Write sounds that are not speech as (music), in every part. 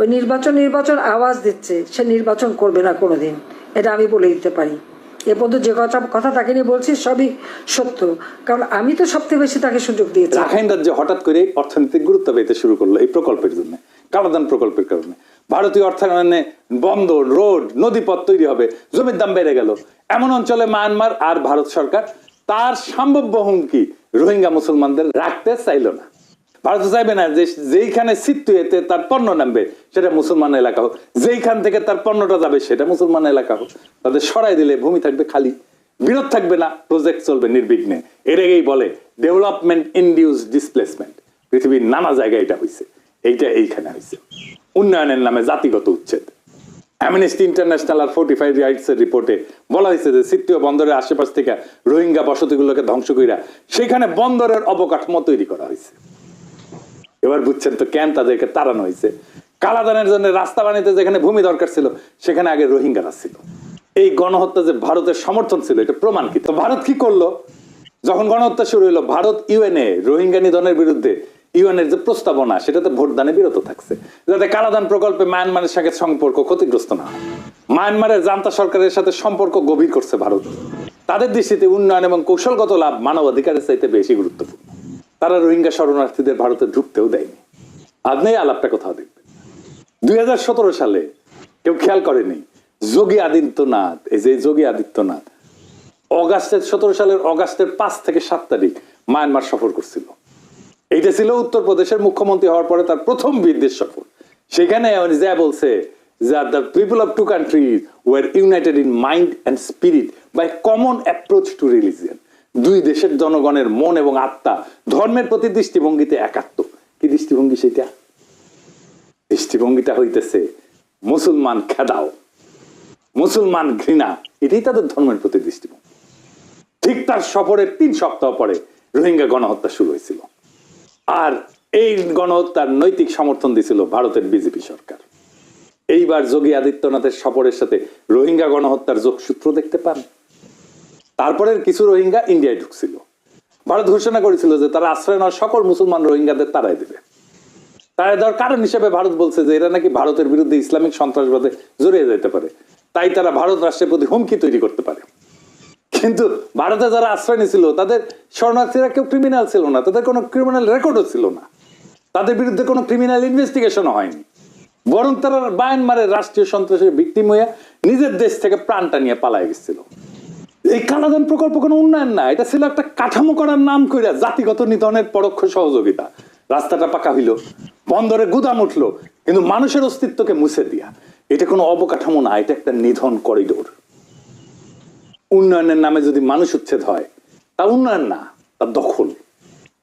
ওই নির্বাচন নির্বাচন আওয়াজ দিচ্ছে, সে নির্বাচন করবে না কোনোদিন। এটা আমি বলে দিতে পারি। এ পর্যন্ত যে কথা কথা তাকে নিয়ে বলছি, সবই সত্য। কারণ আমি তো সবথেকে বেশি তাকে সুযোগ দিয়েছি। রাখাইন রাজ্য হঠাৎ করে অর্থনৈতিক গুরুত্ব পেতে শুরু করল এই প্রকল্পের জন্য, কালাদান প্রকল্পের কারণে। ভারতীয় অর্থায়নে বন্দর, রোড, নদীপথ তৈরি হবে, জমির দাম বেড়ে গেল। এমন অঞ্চলে মায়ানমার আর ভারত সরকার, তার সম্ভাব্য হুমকি রোহিঙ্গা মুসলমানদের রাখতে চাইল না। ভারত চাইবে না, যে যেইখানে সিদ্ধুয়েতে তার পণ্য নামবে, সেটা মুসলমান এলাকা হোক। যেইখান থেকে তার পণ্যটা যাবে, সেটা মুসলমান এলাকা হোক। তাদের সরাই দিলে ভূমি থাকবে খালি, বিরোধ থাকবে না প্রজেক্ট চলবে নির্বিঘ্নে। এর আগেই বলে ডেভেলপমেন্ট ইন্ডিউস ডিসপ্লেসমেন্ট পৃথিবীর নানা জায়গায় এটা হয়েছে এইটা এইখানে হয়েছে উন্নয়নের নামে জাতিগত উচ্ছেদ। অ্যামনেস্টি ইন্টারন্যাশনাল আর ফোর্টি ফাইভ রাইটস এর রিপোর্টে বলা হয়েছে যে সিত্তীয় বন্দরের আশেপাশ থেকে রোহিঙ্গা বসতিগুলোকে ধ্বংস কইরা, সেখানে বন্দরের অবকাঠামো তৈরি করা হয়েছে এবার বুঝছেন তো কেন তাদেরকে তাড়ানো হয়েছে? কালাদানের জন্য রাস্তা বানাইতে যেখানে ভূমি দরকার ছিল, সেখানে আগে রোহিঙ্গারা ছিল। এই গণহত্যা যে ভারতের সমর্থন ছিল, এটা প্রমাণ কি? তো ভারত কি করল? যখন গণহত্যা শুরু হলো, ভারত ইউএনএ, রোহিঙ্গা নিধনের বিরুদ্ধে ইউএনের যে প্রস্তাবনা, সেটাতে ভোটদানে বিরত থাকছে। যাতে কালাদান প্রকল্পে মায়ানমারের সাথে সম্পর্ক ক্ষতিগ্রস্ত না হয়। মায়ানমারের জান্তা সরকারের সাথে সম্পর্ক গভীর করছে ভারত। তাদের দৃষ্টিতে উন্নয়ন এবং কৌশলগত লাভ মানবাধিকারের চাইতে বেশি গুরুত্বপূর্ণ। তারা রোহিঙ্গা শরণার্থীদের ভারতে ঢুকতেও দেয়নি। আপনি আলাপটা কোথাও দেখবেন দুই সালে কেউ খেয়াল করেনি, যোগী আদিত্যনাথ, এই যে যোগী আদিত্যনাথ, অগাস্টের সতেরো সালের অগাস্টের পাঁচ থেকে সাত তারিখ মায়ানমার সফর করছিল। এইটা ছিল উত্তরপ্রদেশের মুখ্যমন্ত্রী হওয়ার পরে তার প্রথম বিদেশ সফর। সেখানে যা বলছে that the people of two countries were united in mind and spirit by common approach to religion. দুই দেশের জনগণের মন এবং আত্মা ধর্মের প্রতি দৃষ্টিভঙ্গিতে একাত্ম। কি দৃষ্টিভঙ্গি সেটা? দৃষ্টিভঙ্গিটা হইতেছে মুসলমান খেদাও, মুসলমান ঘৃণা, এটাই তাদের ধর্মের প্রতি দৃষ্টিভঙ্গি। ঠিক তার সফরের তিন সপ্তাহ পরে রোহিঙ্গা গণহত্যা শুরু হয়েছিল। আর এই গণহত্যার নৈতিক সমর্থন দিছিল ভারতের বিজেপি সরকার। এইবার যোগী আদিত্যনাথের সফরের সাথে রোহিঙ্গা গণহত্যার যোগসূত্র দেখতে পান। তারপরের কিছু রোহিঙ্গা ইন্ডিয়ায় ঢুকছিল। ভারত ঘোষণা করেছিল যে তারা আশ্রয় নেওয়া সকল মুসলমান রোহিঙ্গাদের তারাই দেবে। তারাই দেওয়ার কারণ হিসেবে ভারত বলছে যে এরা নাকি ভারতের বিরুদ্ধে ইসলামিক সন্ত্রাসবাদে জড়িয়ে যেতে পারে। তাই তারা ভারত রাষ্ট্রের প্রতি হুমকি তৈরি করতে পারে। কিন্তু ভারতে যারা আশ্রয় নিয়েছিল, তাদের শরণার্থীরা কেউ ক্রিমিনাল ছিল না, তাদের কোনো ক্রিমিনাল রেকর্ডও ছিল না। তাদের বিরুদ্ধে কোনো ক্রিমিনাল ইনভেস্টিগেশনও হয়নি। বরং তারা বায়ানমারের রাষ্ট্রীয় সন্ত্রাসের ভিক্টিম হয়ে নিজের দেশ থেকে প্রাণটা নিয়ে পালায় গেছিল। এই কালাদান প্রকল্প কোনো উন্নয়ন না, এটা ছিল একটা কাঠামো করার নাম কইরা জাতিগত নিধনের পরোক্ষ সহযোগিতা। রাস্তাটা পাকা হইল বন্দরে গুদাম উঠল, কিন্তু মানুষের অস্তিত্বকে মুছে দিয়া। এটা কোনো অবকাঠামো না, এটা একটা নিধন করিডোর। উন্নয়নের নামে যদি মানুষ উচ্ছেদ হয়, তা উন্নয়ন না, তা দখল।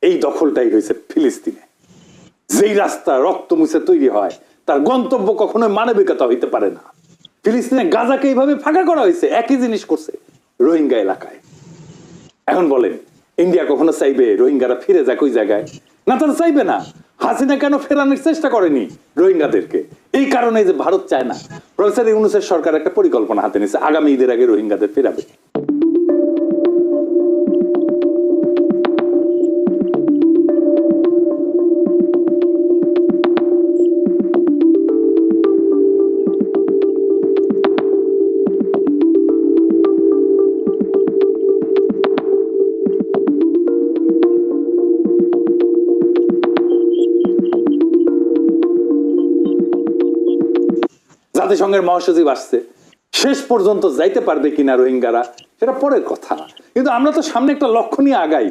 এই দখলটাই হয়েছে ফিলিস্তিনে। যেই রাস্তা রক্ত মুছে তৈরি হয়, তার গন্তব্য কখনো মানবিকতা হইতে পারে না। ফিলিস্তিনে গাজাকে এইভাবে ফাঁকা করা হয়েছে, একই জিনিস করছে। রোহিঙ্গা এলাকায়। এখন বলেন, ইন্ডিয়া কখনো চাইবে রোহিঙ্গারা ফিরে যাক ওই জায়গায়? না তারা চাইবে না। হাসিনা কেন ফেরানোর চেষ্টা করেনি রোহিঙ্গাদেরকে? এই কারণে যে ভারত চায় না। প্রফেসর ইউনুসের সরকার একটা পরিকল্পনা হাতে নিয়েছে। আগামী ঈদের আগে রোহিঙ্গাদের ফেরাবে। জাতিসংঘের মহাসচিব আসছে, শেষ পর্যন্ত যাইতে পারবে কিনা রোহিঙ্গারা সেটা পরের কথা। কিন্তু আমরা তো সামনে একটা লক্ষ্য নিয়ে আগাই।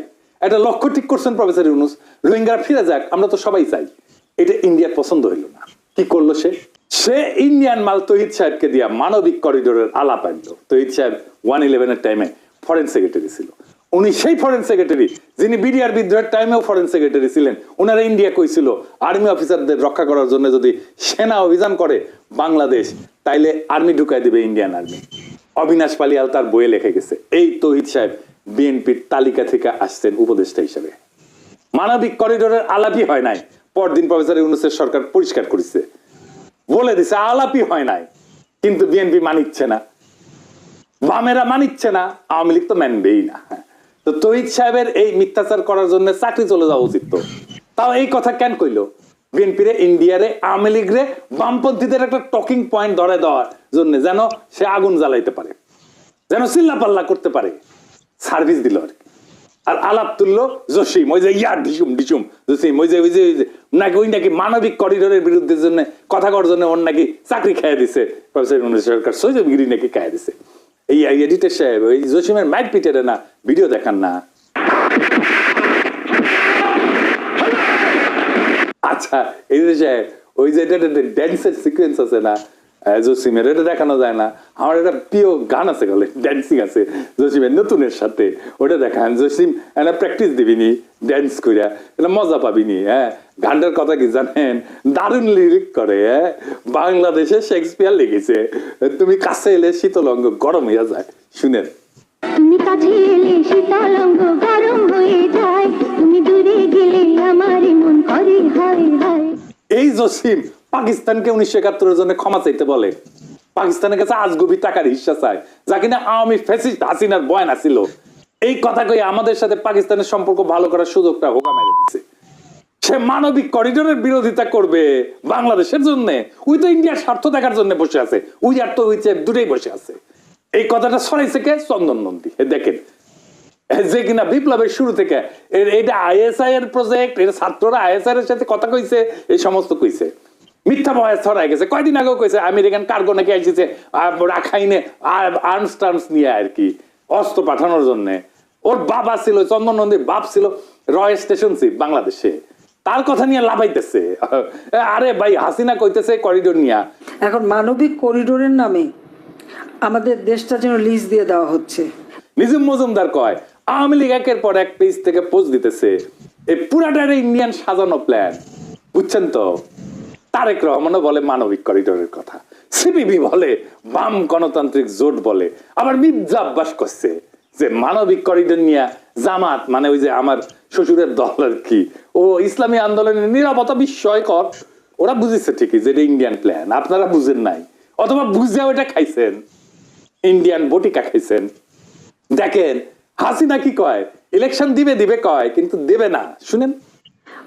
একটা লক্ষ্য ঠিক করছেন প্রফেসর ইউনুস। রোহিঙ্গারা ফিরে যাক, আমরা তো সবাই চাই। এটা ইন্ডিয়ার পছন্দ হইল না। কি করল সে? সে ইন্ডিয়ান মাল তহিদ সাহেবকে দিয়া মানবিক করিডোরের আলাপ আনলো। তহিদ সাহেব ওয়ান ইলেভেনের টাইমে ফরেন সেক্রেটারি ছিল। উনি সেই ফরেন সেক্রেটারি যিনি বিডিআর বিদ্রোহের টাইমেও ফরেন সেক্রেটারি ছিলেন। ওনারা ইন্ডিয়া কইছিল আর্মি অফিসারদের রক্ষা করার জন্য যদি সেনা অভিযান করে বাংলাদেশ, তাইলে আর্মি ঢুকাই দিবে ইন্ডিয়ান আর্মি অবিনাশ পালিয়াল তার বইয়ে লিখে গেছে, এই তহিদ সাহেব বিএনপির তালিকা থেকে আসছেন উপদেষ্টা হিসেবে। মানবিক করিডোরের আলাপই হয় নাই। পরদিন প্রফেসর ইউনুসের সরকার পরিষ্কার করেছে। বলে দিছে, আলাপই হয় নাই। কিন্তু বিএনপি মানিচ্ছে না। বামেরা মানিচ্ছে না, আওয়ামী লীগ তো মানবেই না। তো তহিদ সাহেবের এই মিথ্যাচার করার জন্য চাকরি চলে যাওয়া উচিত তো। তাও এই কথা কেন কইলো? বিএনপির, ইন্ডিয়ারে, আওয়ামী লীগরে বামপন্থীদের একটা টকিং পয়েন্ট ধরে দেওয়ার জন্য যেন সে আগুন জ্বালাইতে পারে, যেন চিল্লাপাল্লা করতে পারে। সার্ভিস দিল আর আর আলাপ তুললো জসিম, ওই যে ইয়ার ডিসুম ডিসুম, জসিম, ওই যে ওই যে নাকি ওই নাকি মানবিক করিডোরের বিরুদ্ধে জন্য কথা করার জন্য ওর নাকি চাকরি খেয়ে দিছে। প্রফেসর সরকার সৈজবগিরি নাকি খেয়ে দিছে। এই এডিটর সাহেব ওই জসিমের মাইক পিটেরে না ভিডিও দেখান না। আচ্ছা এই যে সাহেব, ওই যে এটা ড্যান্সের সিকোয়েন্স আছে না? জসিমের এটা দেখানো যায় না। আমার একটা প্রিয় গান আছে গলে ড্যান্সিং আছে জসিমের নতুনের সাথে। ওটা দেখান জসিম একটা প্র্যাকটিস দিবিনি ড্যান্স কইরা। এটা মজা পাবিনি হ্যাঁ? গানটার কথা কি জানেন? দারুণ লিরিক করে হ্যাঁ? বাংলাদেশে শেক্সপিয়ার লিখেছে। তুমি কাছে এলে শীতল অঙ্গ গরম হইয়া যায়। শুনেন। তুমি কাছে এলে শীতলঙ্গ গরম হয়ে যায়। তুমি দূরে গেলে আমার মন করে হায় হায়। এই জসিম পাকিস্তানকে উনিশশো একাত্তরের জন্য ক্ষমা চাইতে বলে। পাকিস্তানের কাছে আজগুবি টাকার হিসা চায়, যা কিনা আওয়ামী ফেসিস্ট হাসিনার বয়ান আসিল এই কথা কই আমাদের সাথে পাকিস্তানের সম্পর্ক ভালো করার সুযোগটা হোকা মেরে দিচ্ছে সে মানবিক করিডোরের বিরোধিতা করবে বাংলাদেশের জন্য। ওই তো ইন্ডিয়ার স্বার্থ দেখার জন্য বসে আছে। উই আর তো হইছে দুটোই বসে আছে। এই কথাটা সরাইছে কে? চন্দন নন্দী। দেখেন যে কিনা বিপ্লবের শুরু থেকে এটা আইএসআই এর প্রজেক্ট এর ছাত্ররা আইএসআই এর সাথে কথা কইছে, এই সমস্ত কইছে। মিথ্যা বয়স ছড়াই গেছে। কয়দিন আগেও কইছে আমেরিকান কার্গো নাকি আসছে রাখাইনে আর্মস টার্মস নিয়ে আর কি অস্ত্র পাঠানোর জন্য। ওর বাবা ছিল চন্দন নন্দীর বাপ ছিল রয় স্টেশন চিফ বাংলাদেশে। তার কথা নিয়ে লাভাইতেছে (laughs) আরে ভাই হাসিনা কইতেছে করিডোর নিয়া। এখন মানবিক করিডোরের নামে আমাদের দেশটা যেন লিজ দিয়ে দেওয়া হচ্ছে। নিজম মজুমদার কয় আওয়ামী লীগ একের পর এক পেজ থেকে পোস্ট দিতেছে। এই পুরাটারে ইন্ডিয়ান সাজানো প্ল্যান বুঝছেন তো? তারেক রহমানও বলে মানবিক করিডোরের কথা। সিপিবি বলে, বাম গণতান্ত্রিক জোট বলে। আবার মির্জা করছে যে মানবিক করিডোর নিয়ে জামাত মানে ওই যে আমার শ্বশুরের দল আর কি, ও ইসলামী আন্দোলনের নিরাপত্তা বিস্ময়কর। ওরা বুঝেছে ঠিকই যে এটা ইন্ডিয়ান প্ল্যান আপনারা বুঝেন নাই। অথবা বুঝে ওটা খাইছেন। ইন্ডিয়ান বটিকা খাইছেন। দেখেন, হাসিনা কি কয়? ইলেকশন দিবে দিবে কয়, কিন্তু দেবে না। শুনেন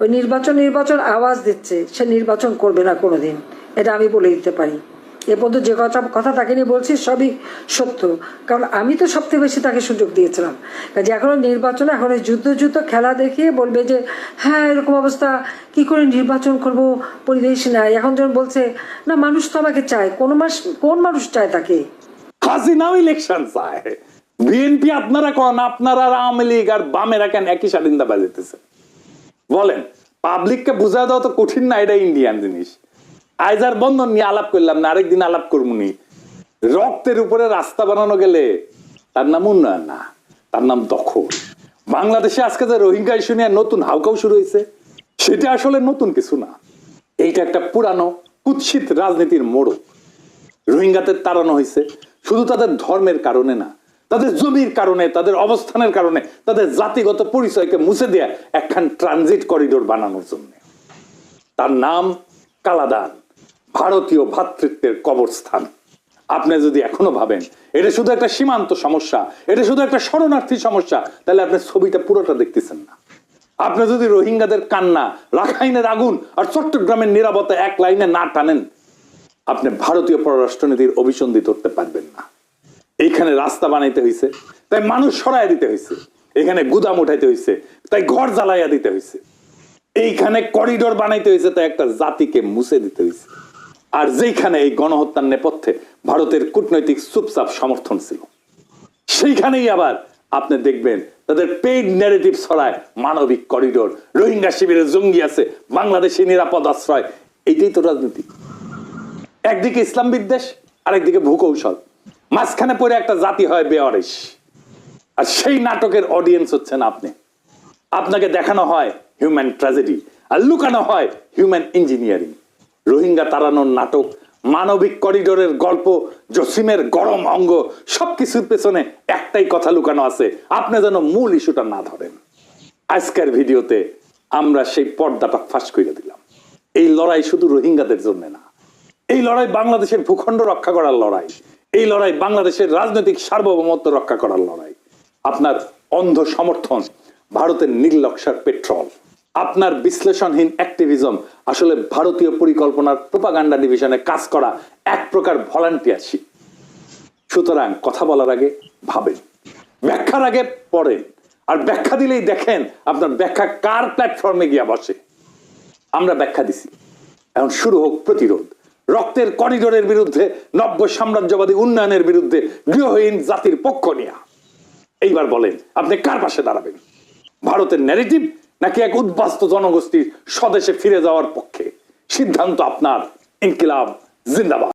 ওই নির্বাচন নির্বাচন আওয়াজ দিচ্ছে, সে নির্বাচন করবে না কোনোদিন। এটা আমি বলে দিতে পারি। এ পর্যন্ত যে কথা কথা তাকে নিয়ে বলছি, সবই সত্য। কারণ আমি তো সবথেকে বেশি তাকে সুযোগ দিয়েছিলাম। কাজে এখনও নির্বাচনে, এখন ওই যুদ্ধ যুদ্ধ খেলা দেখিয়ে বলবে যে হ্যাঁ এরকম অবস্থা, কি করে নির্বাচন করব? পরিবেশ নাই। এখন যখন বলছে, না, মানুষ তো আমাকে চায়। কোন মাস কোন মানুষ চায় তাকে? হাসিনাও ইলেকশন চায়। বিএনপি আপনারা কন, আপনারা আওয়ামী লীগ আর বামেরা কেন? একই স্বাধীনতা বাজাইতেছে বলেন পাবলিককে বুঝা দেওয়া তো কঠিন না এটা ইন্ডিয়ান জিনিস। আইজার বন্ধন নিয়ে আলাপ করলাম না, আরেকদিন আলাপ করবনি রক্তের উপরে রাস্তা বানানো গেলে তার নাম উন্নয়ন না, তার নাম দখল। বাংলাদেশে আজকে যে রোহিঙ্গা ইস্যু নিয়ে নতুন হাউকাও শুরু হয়েছে, সেটা আসলে নতুন কিছু না। এইটা একটা পুরানো, কুৎসিত রাজনীতির মোড়ক। রোহিঙ্গাদের তাড়ানো হয়েছে, শুধু তাদের ধর্মের কারণে না, তাদের জমির কারণে, তাদের অবস্থানের কারণে তাদের জাতিগত পরিচয়কে মুছে দেয়া একখান ট্রানজিট করিডোর বানানোর জন্য। তার নাম কালাদান, ভারতীয় ভ্রাতৃত্বের কবরস্থান। আপনি যদি এখনও ভাবেন, এটা শুধু একটা সীমান্ত সমস্যা, এটা শুধু একটা শরণার্থী সমস্যা, তাহলে আপনি ছবিটা পুরোটা দেখতেছেন না। আপনি যদি রোহিঙ্গাদের কান্না, রাখাইনের আগুন আর চট্টগ্রামের নিরাপত্তা এক লাইনে না টানেন, আপনি ভারতীয় পররাষ্ট্রনীতির অভিসন্ধি ধরতে পারবেন না। এইখানে রাস্তা বানাইতে হয়েছে তাই মানুষ সরাই দিতে হয়েছে এখানে গুদাম উঠাইতে হয়েছে তাই ঘর জ্বালাইয়া দিতে হয়েছে এইখানে করিডোর বানাইতে হয়েছে তাই একটা জাতিকে মুছে দিতে হয়েছে আর যেইখানে এই গণহত্যার নেপথ্যে ভারতের কূটনৈতিক চুপচাপ সমর্থন ছিল, সেইখানেই আবার আপনি দেখবেন তাদের পেইড ন্যারেটিভ ছড়ায়, মানবিক করিডোর, রোহিঙ্গা শিবিরে জঙ্গি আছে, বাংলাদেশে নিরাপদ আশ্রয়, এইটাই তো রাজনীতি। একদিকে ইসলাম বিদ্বেষ আরেকদিকে ভূকৌশল। মাঝখানে পড়ে একটা জাতি হয় বেয়ারিশ। আর সেই নাটকের অডিয়েন্স হচ্ছেন আপনি। আপনাকে দেখানো হয় হিউম্যান ট্র্যাজেডি আর লুকানো হয় হিউম্যান ইঞ্জিনিয়ারিং রোহিঙ্গা তাড়ানোর নাটক, মানবিক করিডোরের গল্প, জসিমের গরম অঙ্গ, সবকিছুর পেছনে একটাই কথা লুকানো আছে, আপনি যেন মূল ইস্যুটা না ধরেন। আজকের ভিডিওতে আমরা সেই পর্দাটা ফাঁস করে দিলাম। এই লড়াই শুধু রোহিঙ্গাদের জন্য না, এই লড়াই বাংলাদেশের ভূখণ্ড রক্ষা করার লড়াই, এই লড়াই বাংলাদেশের রাজনৈতিক সার্বভৌমত্ব রক্ষা করার লড়াই। আপনার অন্ধ সমর্থন ভারতের নির্লক্ষার পেট্রোল। আপনার বিশ্লেষণহীন অ্যাক্টিভিজম আসলে ভারতীয় পরিকল্পনার প্রোপাগান্ডা ডিভিশনে কাজ করা এক প্রকার ভলান্টিয়ারশিপ সুতরাং কথা বলার আগে ভাবেন। ব্যাখ্যার আগে পড়েন। আর ব্যাখ্যা দিলেই দেখেন আপনার ব্যাখ্যা কার প্ল্যাটফর্মে গিয়া বসে। আমরা ব্যাখ্যা দিছি। এখন শুরু হোক প্রতিরোধ। রক্তের করিডোরের বিরুদ্ধে, নব্য সাম্রাজ্যবাদী উন্নয়নের বিরুদ্ধে, গৃহহীন জাতির পক্ষ নিয়া। এইবার বলেন, আপনি কার পাশে দাঁড়াবেন? ভারতের ন্যারেটিভ নাকি এক উদ্বাস্ত জনগোষ্ঠীর স্বদেশে ফিরে যাওয়ার পক্ষে? সিদ্ধান্ত আপনার, ইনকিলাব, জিন্দাবাদ।